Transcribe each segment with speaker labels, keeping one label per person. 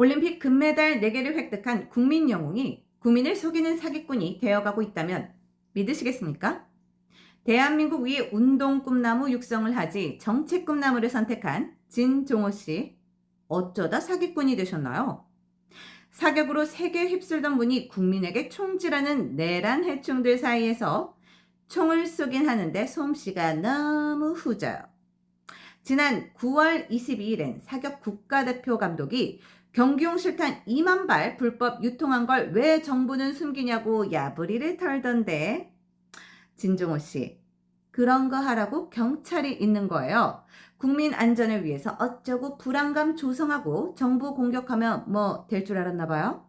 Speaker 1: 올림픽 금메달 4개를 획득한 국민 영웅이 국민을 속이는 사기꾼이 되어가고 있다면 믿으시겠습니까? 대한민국 위에 운동 꿈나무 육성을 하지 정책 꿈나무를 선택한 진종호 씨. 어쩌다 사기꾼이 되셨나요? 사격으로 세계 휩쓸던 분이 국민에게 총질하는 내란 해충들 사이에서 총을 쏘긴 하는데 솜씨가 너무 후져요. 지난 9월 22일엔 사격 국가대표 감독이 경기용 실탄 2만 발 불법 유통한 걸 왜 정부는 숨기냐고 야부리를 털던데 진종호 씨 그런 거 하라고 경찰이 있는 거예요. 국민 안전을 위해서 어쩌고 불안감 조성하고 정부 공격하면 뭐 될 줄 알았나 봐요.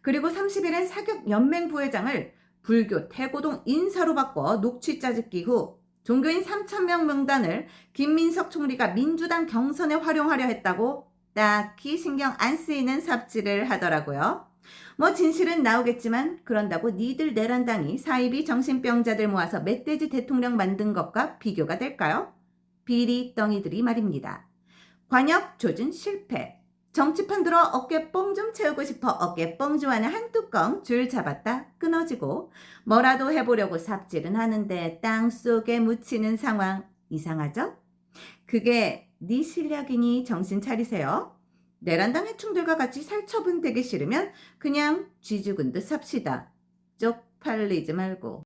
Speaker 1: 그리고 30일엔 사격 연맹 부회장을 불교 태고동 인사로 바꿔 녹취 짜집기 후 종교인 3,000명 명단을 김민석 총리가 민주당 경선에 활용하려 했다고 딱히 신경 안 쓰이는 삽질을 하더라고요. 뭐 진실은 나오겠지만 그런다고 니들 내란당이 사이비 정신병자들 모아서 멧돼지 대통령 만든 것과 비교가 될까요? 비리 덩이들이 말입니다. 관역 조준 실패. 정치판 들어 어깨 뽕 좀 채우고 싶어 어깨 뽕 좋아하는 한 뚜껑 줄 잡았다 끊어지고 뭐라도 해보려고 삽질은 하는데 땅 속에 묻히는 상황 이상하죠? 그게 네 실력이니 정신 차리세요. 내란당 해충들과 같이 살처분 되기 싫으면 그냥 쥐 죽은 듯 삽시다. 쪽팔리지 말고.